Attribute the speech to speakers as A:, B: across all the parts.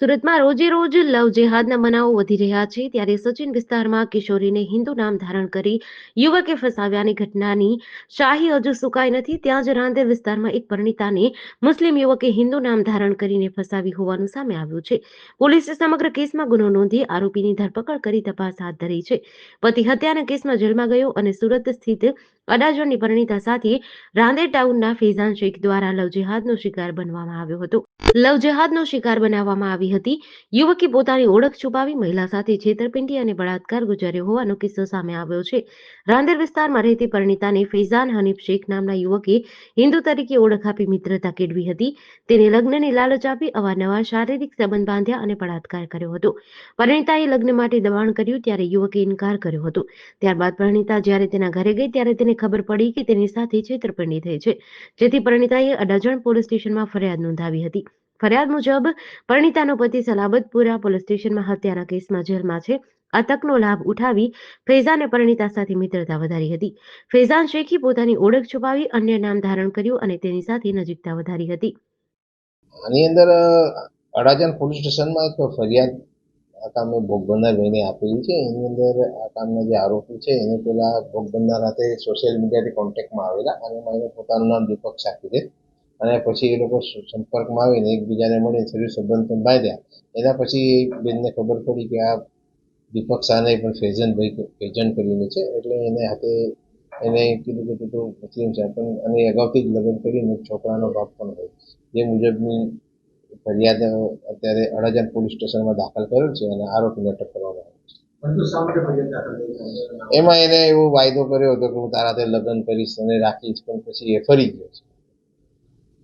A: સુરતમાં રોજે રોજ લવ જેહાદના બનાવો વધી રહ્યા છે. ત્યારે સચિન વિસ્તારમાં કિશોરીને હિન્દુ નામ ધારણ કરી યુવકે ફસાવ્યાની ઘટનાની શાહી હજુ સુકાઈ નથી. ત્યાં જ રાંદેર વિસ્તારમાં એક પરિણીતાને મુસ્લિમ યુવકે હિન્દુ નામ ધારણ કરીને ફસાવી હોવાનું સામે આવ્યું છે. પોલીસે સમગ્ર કેસમાં ગુનો નોંધી આરોપીની ધરપકડ કરી તપાસ હાથ ધરી છે. પતિ હત્યાના કેસમાં જેલમાં ગયો અને સુરત સ્થિત અડાજણની પરિણીતા સાથે રાંદેર ટાઉનના ફેઝાન શેખ દ્વારા લવ જેહાદનો શિકાર બનવામાં આવ્યો હતો. લવ જેહાદનો શિકાર બનાવવામાં આવી હતી. યુવકે પોતાની ઓળખ છુપાવી મહિલા સાથે છેતરપિંડી અને બળાત્કાર ગુજાર્યો હોવાનો કિસ્સો સામે આવ્યો છે. રાંદેર વિસ્તારમાં રહેતી પરિણીતાને ફૈઝાન હનીફ શેખ નામના યુવકે હિન્દુ તરીકે ઓળખ આપી મિત્રતા કેળવી હતી. તેને લગ્નની લાલચ આપી અવારનવાર શારીરિક સંબંધ બાંધ્યા અને બળાત્કાર કર્યો હતો. પરિણીતાએ લગ્ન માટે દબાણ કર્યું ત્યારે યુવકે ઇનકાર કર્યો હતો. ત્યારબાદ પરિણીતા જ્યારે તેના ઘરે ગઈ ત્યારે તેને ખબર પડી કે તેની સાથે છેતરપિંડી થઈ છે. જેથી પરિણીતાએ અડાજણ પોલીસ સ્ટેશનમાં ફરિયાદ નોંધાવી હતી. ફરિયાદ મુજબ, પરિણીતાનો પતિ સલાબતપુરા પોલીસ સ્ટેશનમાં હત્યાના કેસમાં જેલમાં છે. આ તકનો લાભ ઉઠાવી ફૈઝાને પરિણીતા સાથે મિત્રતા વધારી હતી. ફૈઝાન શેખી પોતાની ઓળખ છુપાવી અન્ય નામ ધારણ કર્યું અને તેની સાથે નજીકતા વધારી હતી.
B: આની અંદર અડાજણ પોલીસ સ્ટેશનમાં એક ફરિયાદ આ કામે ભોગ બનનાર ભાઈને આપેલી છે. એની અંદર આ કામના જે આરોપી છે, એને પેલા ભોગ બનનાર હાથે સોશિયલ મીડિયાથી કોન્ટેક્ટમાં આવેલા અને એમાં પોતાનું નામ દીપક સાકી દે અને પછી એ લોકો સંપર્કમાં આવીને એકબીજાને મળીને શરીર સંબંધ બાંધ્યા. એના પછી બેનને ખબર પડી કે આ દીપક શાહને પણ ફેઝનભાઈ ફેજન કરીને છે. એટલે એને હાથે એને કીધું કે તું તો મુસ્લિમ છે પણ અને અગાઉથી જ લગ્ન કરીને છોકરાનો બાપ પણ હોય. જે મુજબની ફરિયાદ અત્યારે અડાજણ પોલીસ સ્ટેશનમાં દાખલ કરેલ છે અને આરોપીને અટક કરવામાં આવે છે.
C: પરંતુ શા માટે ફરિયાદ દાખલ કરી છે?
B: એમાં એને એવો વાયદો કર્યો હતો કે હું તારા હાથે લગ્ન કરીશ અને રાખીશ પણ પછી એ ફરી ગયો છે.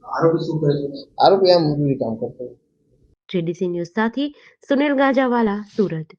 C: આરોપી શું કરે છે?
B: આરોપી આ મજૂરી કામ કરતો
A: જીડીસી ન્યૂઝ સાથે સુનિલ ગાજાવાલા સુરત.